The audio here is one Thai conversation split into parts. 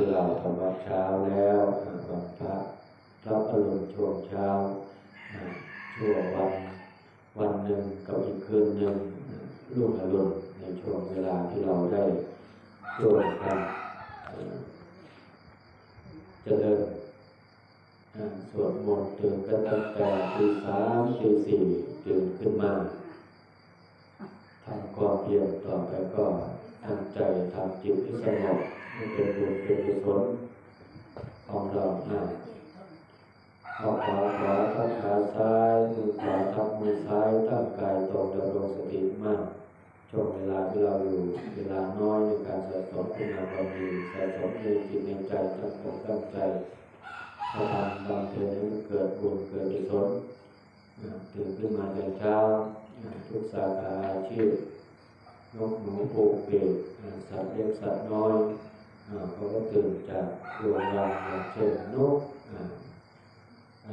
ที่เราทำวัดเช้าแล้ววันพระพระอรุณช่วงเช้าช่วงวันวันหนึ่งกับอีกคืนหนึ่งรุ่งอรุณในช่วงเวลาที่เราได้ร่วมกันเจริญสวดมนต์ตื่นกันตั้งแต่ตีสามตีสี่ตื่นขึ้นมาทำความเพียรต่อไปก็ตั้งใจทำจิตที่สงบ ให้เป็นบุญเป็นกุศลของเราหน้าเอขาขวาทับขาซ้ายมือขวาทับมือซ้ายตั้งกายตรงดำรงสติมั่นช่วงเวลาที่เราอยู่เวลาน้อยในการสะสมคุณงามดีสะสมในจิตในใจตั้งอกตั้งใจทำบางเพ็ญเกิดบุญเกิดกุศลตื่นขึ้นมาในเช้าทุกสาขาอาชีพนกหนูปูเปรตสัตว์เล็กสัตว์น้อย เขาก็ตื่นจากดวงดาวอย่างเช่นนก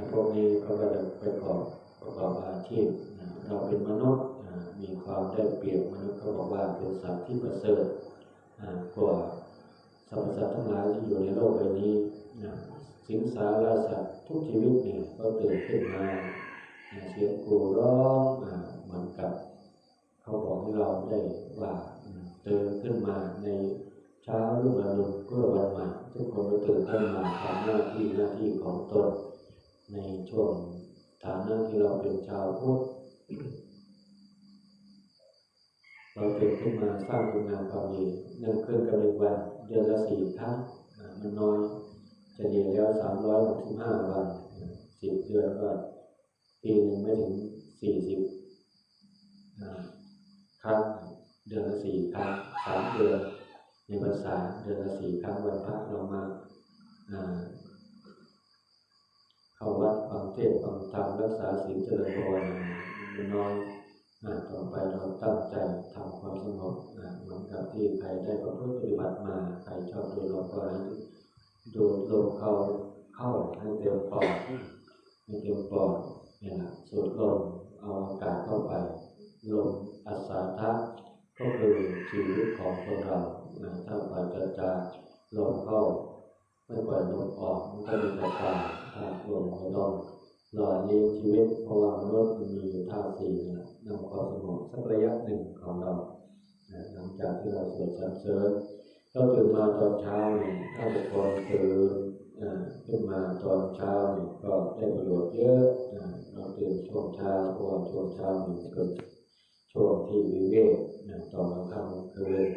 พวกนี้เขาก็จะไปประกอบประกอบอาชีพเราเป็นมนุษย์มีความได้เปรียบมนุษย์เขาบอกว่าเป็นสัตว์ที่ประเสริฐกว่าสรรพสัตว์ทั้งหลายที่อยู่ในโลกใบนี้สิงสาราสัตว์ทุกชีวิตเนี่ยก็ตื่นขึ้นมาเสียงกูร้องเหมือนกับ เขาบอกให้เราได้ว่าตื่นขึ้นมาใน เช้ารุ่งอรุณก็วันใหม่ทุกคนก็ตื่นขึ้นมาทำหน้าที่หน้าที่ของตน ในช่วงฐานะที่เราเป็นชาวพุทธเราตื่นขึ้นมาสร้างคุณงามความดีนั่งเคลื่อนกับเด็กวันเดือนละสี่ครั้งมันน้อยจะเดียวแล้วสามร้อยหกสิบห้าวันสิบเดือนก็ปีหนึ่งไม่ถึงสี่สิบครั้งเดือนละสี่ครั้งสามเดือน ในภาษาเดือนละสี่ครั้งวันพระเรามาเข้าวัดฟังเทศฟังธรรมรักษาศีลเจริญภาวนาน้อยต่อไปเราตั้งใจทำความสงบเหมือนกับที่ใครได้ประพฤติปฏิบัติมาใครชอบดูลมก็ให้ดูลมเข้าเข้าให้เต็มปอดให้เต็มปอดเนี่ยสูดลมเอาอากาศเข้าไปลมอัศทะก็คือชีวิตของคนเรา ถ้าปราศจากลมเข้าไม่ปล่อยลมออกมันก็มีแต่ตายถ้าลมไม่ต้องหล่อเลี้ยงชีวิตเพราะว่ามนุษย์มันมีอท่าสี่นำความสงบสักระยะหนึ่งของเราหลังจากที่เราสวดสรรเสริญเราตื่นมาตอนเช้าเนี่ยถ้าบุคคลตื่นขึ้นมาตอนเช้าเนี่ยก็ได้ประโยชน์เยอะเราตื่นช่วงเช้าเพราะว่าช่วงเช้าเนี่ยเกิดช่วงที่วิเวกตอนกลางค่ำคืน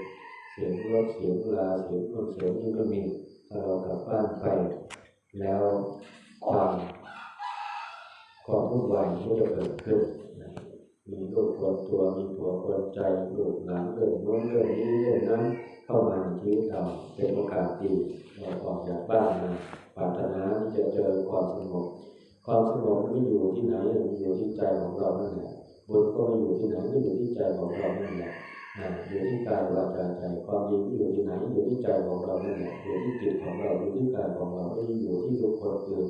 สียงรถเสียงลาเสียงคนเสียงนี่ไม่มีถ้าเรากลับบ้านไป แล้วความความวุ่นวายก็จะเกิดขึ้นมีลูกคนตัวมีผัวคนใจลูกหลานเรื่องโน้นเรื่องนี้เรื่องนั้นเข้ามาในชีวิตเราเป็นโอกาสดีเราออกจากบ้านมาปรารถนาที่จะเจอความสงบความสงบไม่อยู่ที่ไหนมันอยู่ที่ใจของเรานั่นแหละบุญก็ไม่อยู่ที่ไหนก็อยู่ที่ใจของเรานั่นแหละ อยู่ที่กายวาจาใจความดีที่อยู่ที่ไหนอยู่ที่ใจของเรานั่นแหละอยู่ที่จิตของเราอยู่ที่กายของเราไม่อยู่ที่ทุกคนอื่น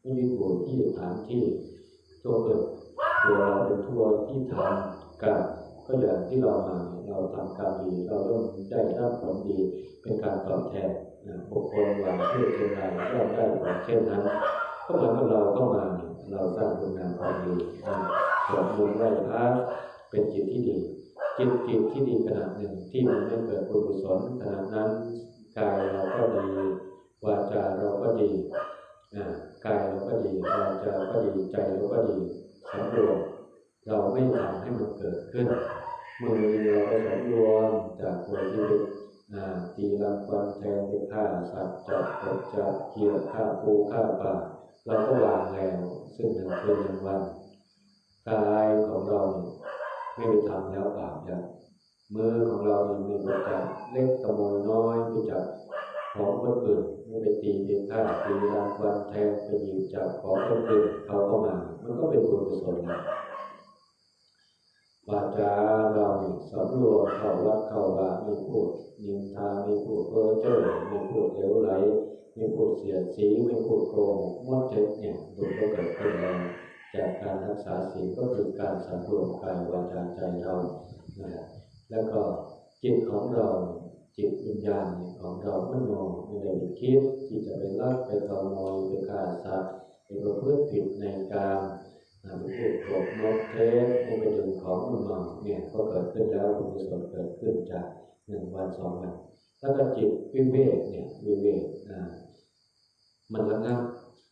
ไม่อยู่ที่สถานที่ตัวเกิดตัวเราเป็นทัวที่ทำกันก็อย่างที่เรามาเราทำการดีเราต้องได้รับผลดีเป็นการตอบแทนบุคคลหวังเพื่อเช่นไรก็ได้ผลเช่นนั้นก็เหมือนกับเราเข้ามาเราสร้างคุณงามความดีสวดมนต์ไหว้พระเป็นจิตที่ดี จิตจิตที่ดีขนาดหนึ่งที่มันไม่เกิดบุญกุศลขนาดนั้นกายเราก็ดีวาจาเราก็ดีกายเราก็ดีวาจาก็ดีใจเราก็ดีสำรวมเราไม่ทำให้มันเกิดขึ้นมือเราก็สำรวมจากตัวชีวิตตีลังควันแทงไปฆ่าสัตว์จับกจับเกี่ยวฆ่าปูฆ่าปลาเราก็วางแล้วซึ่งหนึ่งคืนหนึ่งวันกายของเราเนี่ย ไม่ไปทำแล้วบาปแล้วมือของเราเนี่ยไม่ไปจับเล็กขโมยน้อยไปจับของคนอื่นไม่ไปตีไปฆ่าตีรังวันแทงไปยิงจับของคนอื่นเขาเข้ามา มันก็เป็นบุญกุศลนะวาจาเราสำรวมเข้าวัดเข้าบาไม่พูดนินทาไม่พูดเพ้อเจ้อไม่พูดเหลวไหลไม่พูดเสียดสีไม่พูดโกงมดเท็จเนี่ยบุญก็เกิดขึ้นแล้ว จากการรักษาศีลก็คือการสำรวมกายวาจาใจเรานะแล้วก็จิตของเราจิตวิญญาณของเรามโนไม่ได้คิดที่จะไปลักไปขโมยไปฆ่าสัตว์ไปประพฤติผิดในการไปพูดโกรธนกเทสไปไปดึงของมันมาเนี่ยก็เกิดขึ้นแล้วบุญกุศลเกิดขึ้นจากหนึ่งวันสองวันแล้วก็จิตวิเวกเนี่ยวิเวกอ่ามันระงับ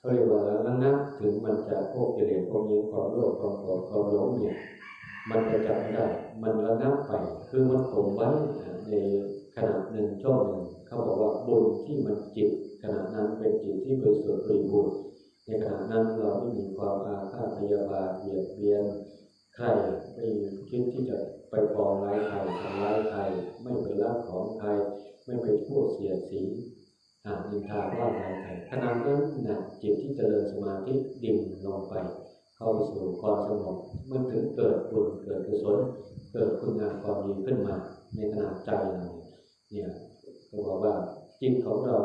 เขาเรียกว่าระงับถึงมันจะพวกกิเลสพวกนี้ความโลภความโกรธความหลงเนี่ยมันจะจับไม่ได้ มันระงับไป คือมันข่มไว้ในขณะหนึ่งช่วงหนึ่งเขาบอกว่าบุญที่มันจิตขณะนั้นเป็นจิตที่บริสุทธิ์บริบูรณ์ในขณะนั้นเราไม่มีความอาฆาตพยาบาทเบียดเบียนใครไม่คิดที่จะไปปองร้ายใครทำร้ายใครไม่ไปลักของใครไม่ไปพูดเสียสี นินทาว่าร้ายใครขณะนั้นนะจิตที่เจริญสมาธิดิ่งลงไป เข้าไปสู่ความสงบมันถึงเกิดบุญเกิดกุศลเกิดคุณงามความดีขึ้นมา ในขณะใจเราเนี่ยก็บอกว่าจิตของเรา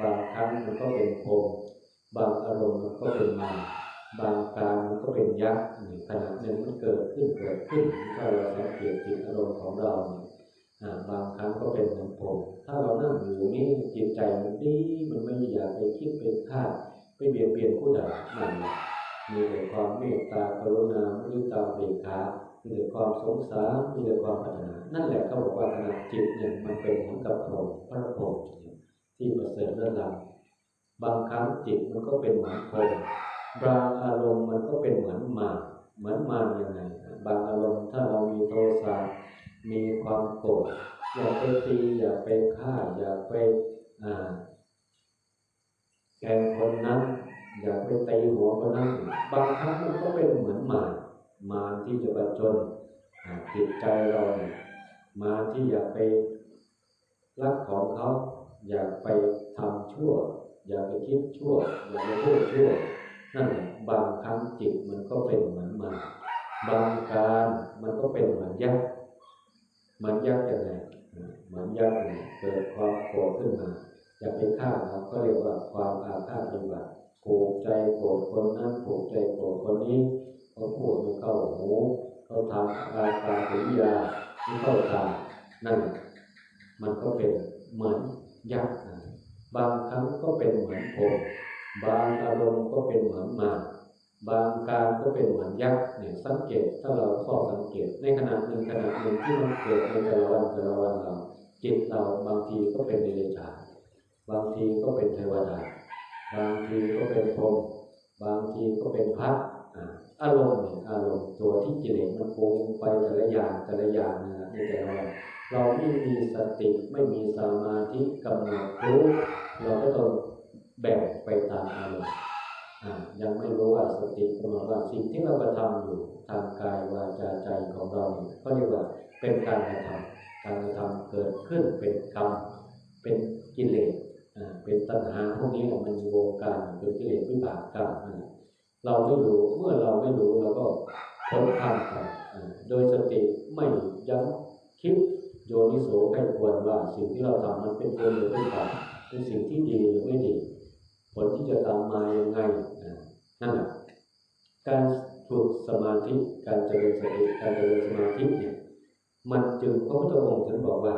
บางครั้งมันก็เป็นโพมบางอารมณ์มันก็เป็นมาบางการมันก็เป็นยักษ์เนี่ยขณะหนึ่งมันเกิดขึ้นเกิดขึ้นถ้าเราสังเกตจิตอารมณ์ของเราเนี่ยอ่า บางครั้งก็เป็นเหมือนโพมถ้าเรานั่งอยู่นี่จิตใจมันดีมันไม่อยากไปคิดเป็นฆ่าไปเบียดเบียนผู้ใดนั่นมีแต่ความเมตตากรุณามุทิตาเบกขามีแต่ความสงสารมีแต่ความปรารถนา นั่นแหละเขาบอกว่าขณะจิตเนี่ยมันเป็นเหมือนกับพรหมพระพรหมที่ประเสริฐเลิศล้ำบางครั้งจิตมันก็เป็นเหมือนพรหมบางอารมณ์มันก็เป็นเหมือนมาเหมือนมารยังไงบางอารมณ์ถ้าเรามีโทสะ มีความโกรธอย่าไปตีอย่าไปฆ่า อย่าไปอ่าแกล้งคนนั้น อย่าไปตีหัวคนนั้นบางครั้งมันก็เป็นเหมือนมารมารที่จะประจนจิตใจเราเนี่ยมาที่อยากไปรักของเขา อยากไปทำชั่ว อยากไปคิดชั่ว อยากไปพูดชั่วนั่นแหละบางครั้งจิตมันก็เป็นเหมือนมา บางการมันก็เป็นเหมือนยักษ์ มือนยักยังไงมือนยักษ์เนี่ยเกิดความโกรธขึ้นมาจะไปฆ่าเขาก็เรียกว่าความอาฆาตปฏิบัติผูกใจโกรธคนนั้นผูกใจโกรธคนนี้เขาพูดไม่เข้าหูเขาทำอาการกิริยาไม่เข้าตานั่นมันก็เป็นเหมือนยักษ์นะบางครั้งก็เป็นเหมือนผมบางอารมณ์ก็เป็นเหมือนมาร บางการก็เป็นเหมือนยักษ์เนี่ยสังเกตถ้าเราข้อสังเกตในขณะหนึ่งขณะหนึ่งที่มันเกิดในแต่ละวันแต่ละวันเราจิตเราบางทีก็เป็นเดรัจฉานบางทีก็เป็นเทวดา บางทีก็เป็นพรหมบางทีก็เป็นพระอารมณ์เนี่ยอารมณ์ตัวที่กิเลสมันปรุงไปแต่ละอย่างแต่ละอย่างนะในแต่ละวันเราไม่มีสติไม่มีสมาธิกำหนดรู้เราก็ต้องแบ่งไปตามอารมณ์ ยังไม่รู้ว่าสติกำหนดว่าสิ่งที่เรากระทำอยู่ทางกายวาจาใจของเราเนี่ยก็เรียกว่าเป็นการกระทำการกระทำเกิดขึ้นเป็นกรรมเป็นกิเลสอ่าเป็นตัณหาพวกนี้มันมีวงการเป็นกิเลสวิบากกรรมเราไม่รู้เมื่อเราไม่รู้เราก็พ้นข้ามไปโดยสติไม่ยั้งคิดโยนิโสให้ควรว่าสิ่งที่เราทำมันเป็นบุญหรือเป็นบาปเป็นสิ่งที่ดีหรือไม่ดี ผลที่จะตามมายังไงนั่นแหละการฝึกสมาธิการเจริญสติการเจริญสมาธิเนี่ยมันจึงพระพุทธองค์ถึงบอกว่า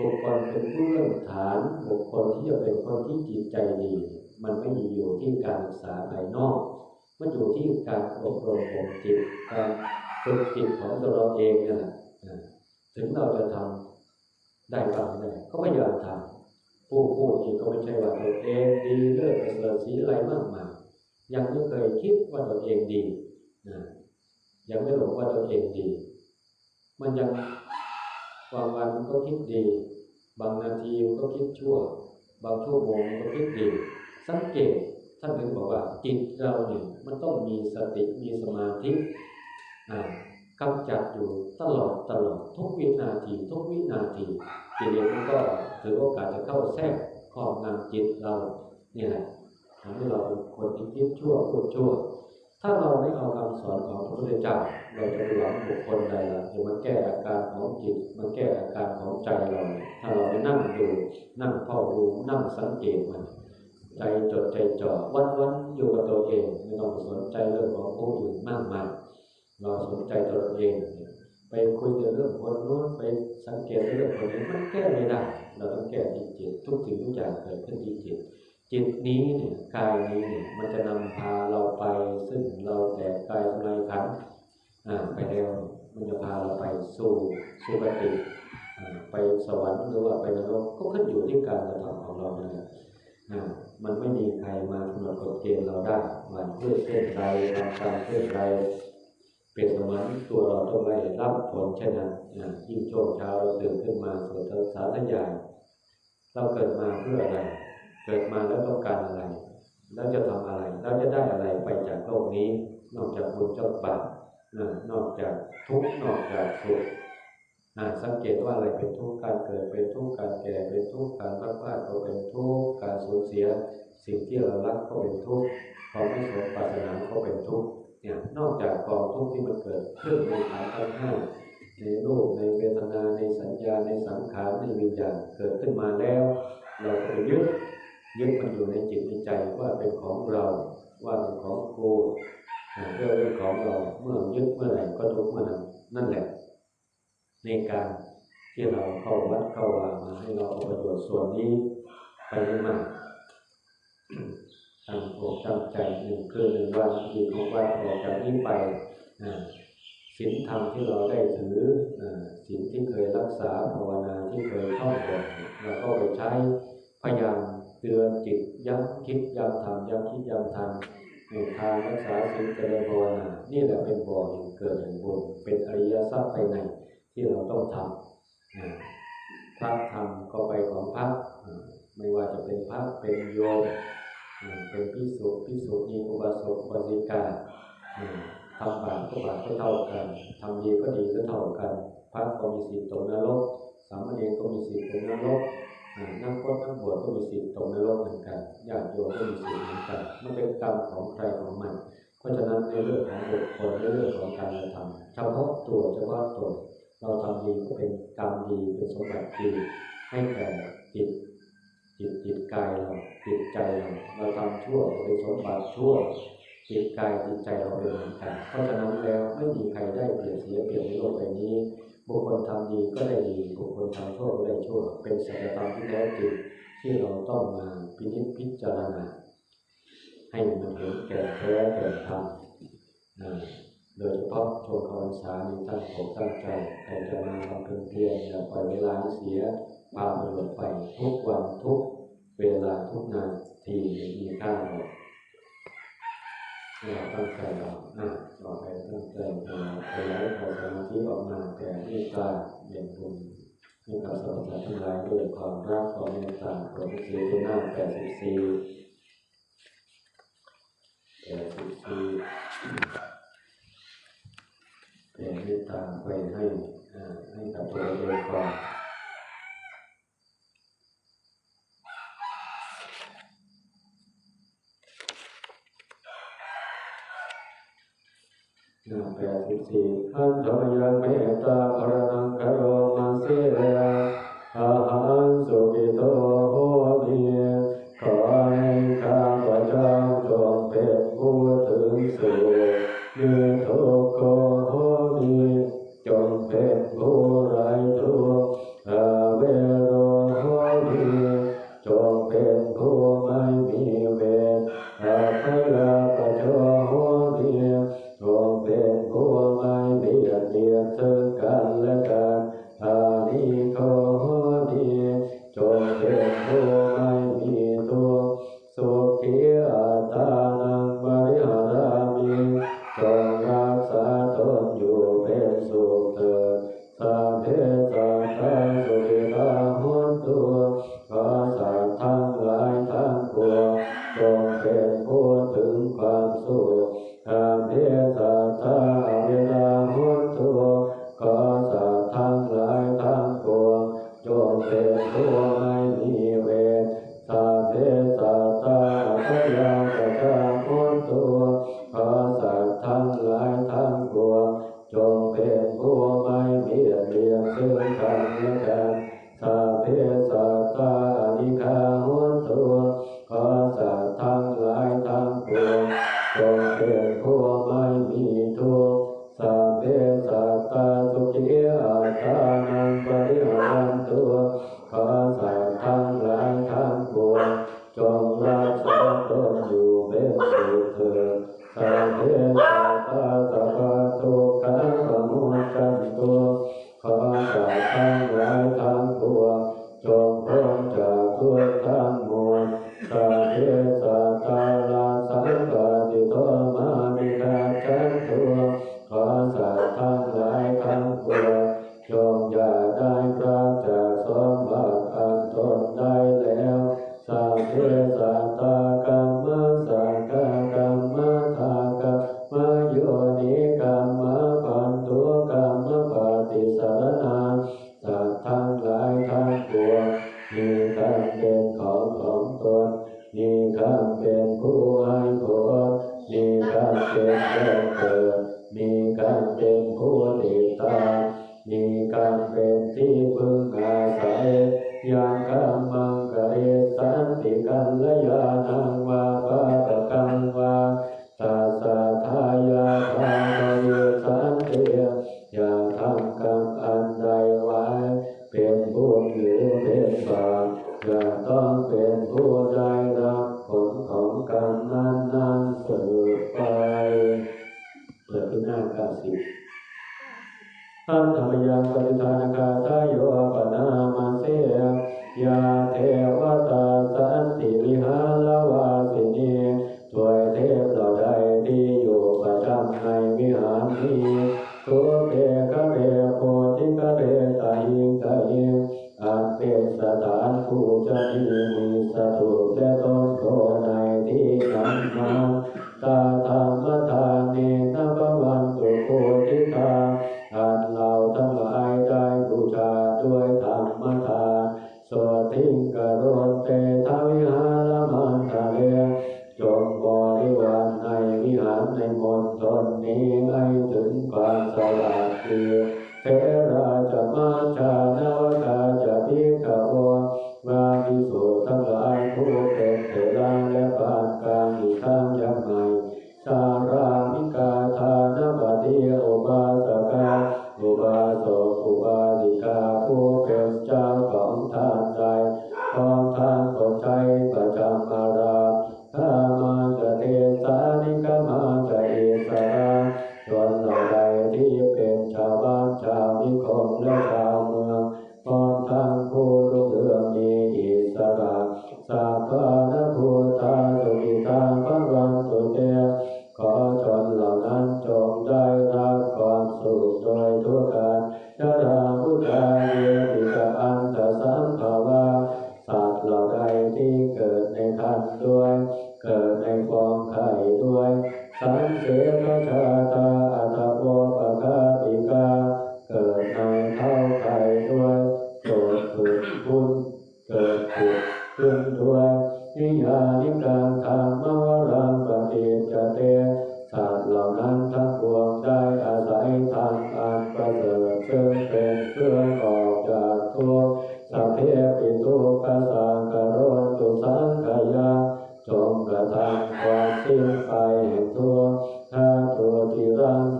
บุคคลเป็นผู้เริ่มฐานบุคคลที่จะเป็นคนที่จิตใจดี มันไม่อยู่ที่การศึกษาภายนอก มันอยู่ที่การอบรมบ่มจิตการฝึกจิตของตัวเราเองนั่นแหละถึงเราจะทำได้บ้างไม่ได้ก็พยายามทำ ผู้พูดนี้ก็ไม่ใช่ว่าตัวเองดีเลิศประเสริฐสีอะไรมากมายยังไม่เคยคิดว่าตัวเองดีนะยังไม่หลงว่าตัวเองดี มันยังบางวันมันก็คิดดี บางนาทีมันก็คิดชั่ว บางชั่วโมงมันก็คิดดี สังเกตท่านถึงบอกว่าจิตเราเนี่ยมันต้องมีสติมีสมาธิอ่า กำจัดอยู่ตลอดตลอดทุกวินาที ทุกวินาทีกิเลสมันก็ถือโอกาสจะเข้าแทรกครอบงำจิตเราเนี่ยแหละทำให้เราเป็นคนที่คิดชั่วพูดชั่ว ถ้าเราไม่เอาคำสอนของพระพุทธเจ้าเราจะหวังบุคคลใดล่ะจะมาแก้อาการของจิตมาแก้อาการของใจเรา ถ้าเราไปนั่งดูนั่งเฝ้าดูนั่งสังเกตมันใจจดใจจ่อวันวันอยู่กับตัวเองไม่ต้องสนใจเรื่องของผู้อื่นมากมาย เราสนใจตัวเองเยไปไปคุยแต่เรื่องคนโน้นไปสังเกตเรื่องคนนี้มันแก้ไม่ได้เราต้องแก้ที่จิตทุกสิ่งทุกอย่างเกิดขึ้นที่จิตจิตนี้เนี่ยกายนี้เนี่ยมันจะนำพาเราไปซึ่งเราแตกกายทำลายขันอ่าไปแล้วมันจะพาเราไปสู่สุคติอ่าไปสวรรค์หรือว่าไปนรกก็ขึ้นอยู่ที่การกระทำของเรานั่นแหละอ่ามันไม่มีใครมากำหนดกฎเกณฑ์เราได้วันเพื่อเช่นใดทำการเพื่อใด เปรียบเสมือนตัวเราต้องได้รับผลเช่นนั้นอ่ายิ่งโชคเช้าเราตื่นขึ้นมาสวดสาธยายเราเกิดมาเพื่ออะไร เกิดมาแล้วต้องการอะไร แล้วจะทำอะไร แล้วจะได้อะไรไปจากโลกนี้ นอกจากบุญจากบาปนะนอกจากทุกข์นอกจากสุขนะสังเกตว่าอะไรเป็นทุกข์การเกิดเป็นทุกข์การแก่เป็นทุกข์การพัดพลาดก็เป็นทุกข์การสูญเสีย สิ่งที่เรารักก็เป็นทุกข์ความไม่สมปรารถนาก็เป็นทุกข์ เนี่ยนอกจากกองทุกข์ที่มันเกิดขึ้นในขันธ์ทั้งห้าในรูปในเวทนาในสัญญาในสังขารในวิญญาณเกิดขึ้นมาแล้ว เราไปยึดยึดมันอยู่ในจิตในใจว่าเป็นของเราว่าเป็นของกูเรื่องเป็นของเราเมื่อยึดเมื่อไหร่ก็ทุกข์เมื่อนั้นนั่นแหละ ในการที่เราเข้าวัดเข้าวามาให้เราเอาประโยชน์ส่วนนี้ไปให้มาก ตั้งอกตั้งใจหนึ่งคืนหนึ่งวันอีกของว่าออกจากนี้ไปอ่าศีลธรรมที่เราได้ถืออ่าศีลที่เคยรักษาภาวนาที่เคยท่องบทเราก็ไปใช้พยายามเตือนจิตย้ำคิดย้ำทำย้ำคิดย้ำทำในทางรักษาศีลเจริญภาวนานี่แหละเป็นบ่อแห่งเกิดแห่งบุญเป็นอริยทรัพย์ภายในที่เราต้องทำอ่าพระทำก็ไปของพระไม่ว่าจะเป็นพระเป็นโยม เป็นพิสุพิสุณีอุบาสกอุบาสิกาทำบาปก็บาปก็เท่ากันทำดีก็ดีก็เท่ากันพระก็มีสิทธิ์ตกนรกสามเณรก็มีสิทธิ์ตกนรกอ่านักพจนักบวชก็มีสิทธิ์ตกนรกเหมือนกันญาติโยมก็มีสิทธิ์เหมือนกันมันเป็นกรรมของใครของมัน เพราะฉะนั้นในเรื่องของบุคคลในเรื่องของการกระทำเฉพาะตัวเฉพาะตนเราทำดีก็เป็นกรรมดีเป็นสมบัติดีให้แก่จิต จิตจิตกายเราจิตใจเราเราทำชั่วเป็นสมบัติชั่วจิตกายจิตใจเราเป็นเหมือนกันเพราะฉะนั้นแล้วไม่มีใครได้เปรียบเสียเปรียบในโลกใบนี้ บุคคลทำดีก็ได้ดีบุคคลทำชั่วก็ได้ชั่ว เป็นสัจธรรมที่แท้จริงที่เราต้องมาพินิจพิจารณาให้มันเห็นแก่แท้แก่ธรรมอ่า โดยเฉพาะโชว์คอนสาในตั้งอกตั้งใจใครจะมาทำเพียงเพียรอย่าปล่อยเวลาเสียพามันหลดไปทุกวันทุกเวลาทุกนาทีมีค่าหรอกเราตั้งใจเราอะต่อไปตั้งใจเราขยายควาสมาธิออกมาแต่เมตตาเบี่ยงบุญให้กับสรรพสัตว์ทั้งหลายด้วยความรักความเมตตาโปรดสีทุหน้าแปดสิบสี่แผ่สิทธิ แผ่เมตตาไปให้ให้กับตัวเองก่อนน้าแปดสิบสี่ขันธมยังเมตตาภรณังคร here Israel. อันทยังกันทานคาทายโยปนามาเสยยาเทวตาสันติลิหารวาสินีถวยเทพเหล่าใดที่อยู่ประจำในวิหารนี้ทุเทกะเทโพธิกะเทตาหิงตาหิงอันเป็นสถานผู้จะมี Take care.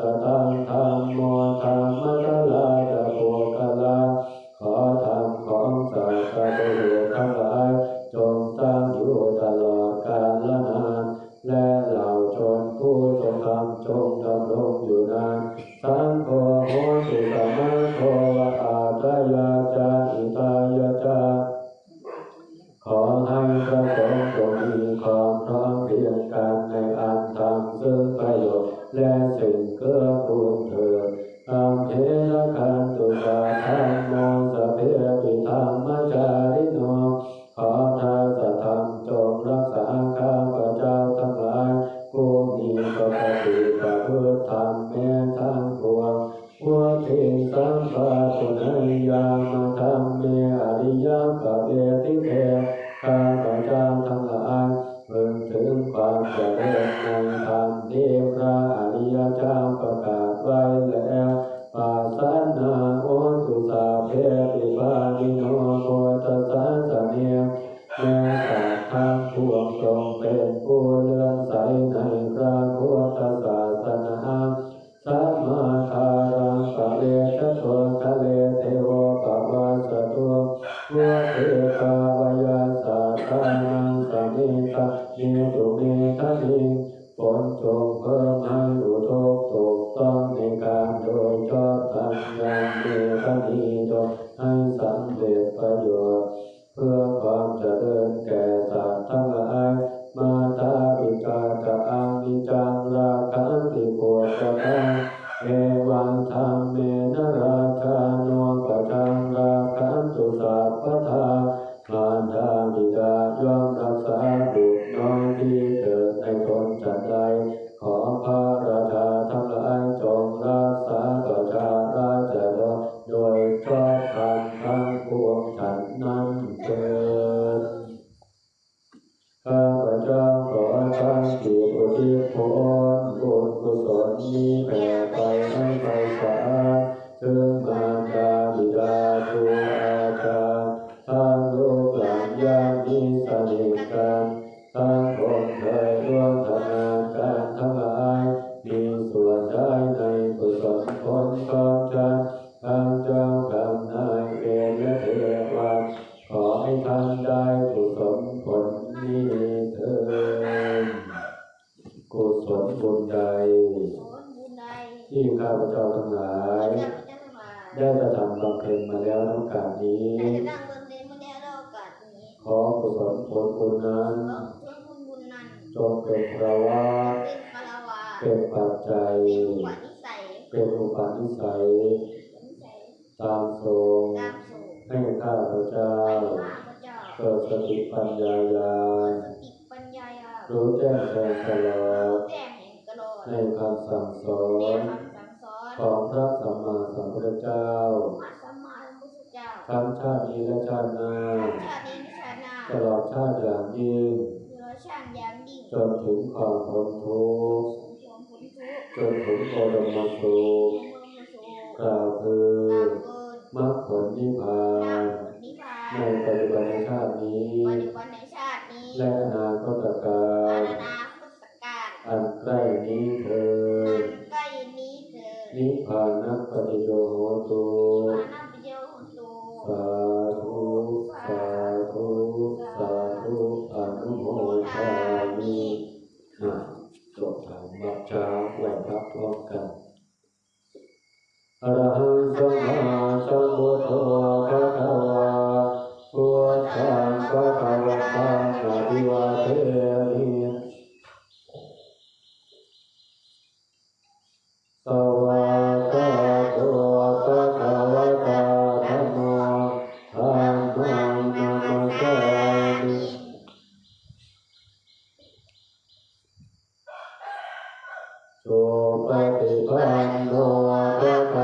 ตตา Baba. Di. ใจ เป็นอุปนิสัย ตามทรงให้ข้าพระเจ้าเกิดสติปัญญาญาณรู้แจ้งแทงตลอดในคำสั่งสอนของพระสัมมาสัมพุทธเจ้าทั้งชาตินี้และชาติหน้าตลอดชาติอย่างยิ่งจนถึงความพ้นทุกข์ จนถึงบรมสุขกล่าวคือมรรคผลนิพพานในปัจจุบันชาตินี้ และอนาคตการอันใกล้นี้เธอนิพพานปฏิโยโหตุสา สุปฏิปันโนภะคะ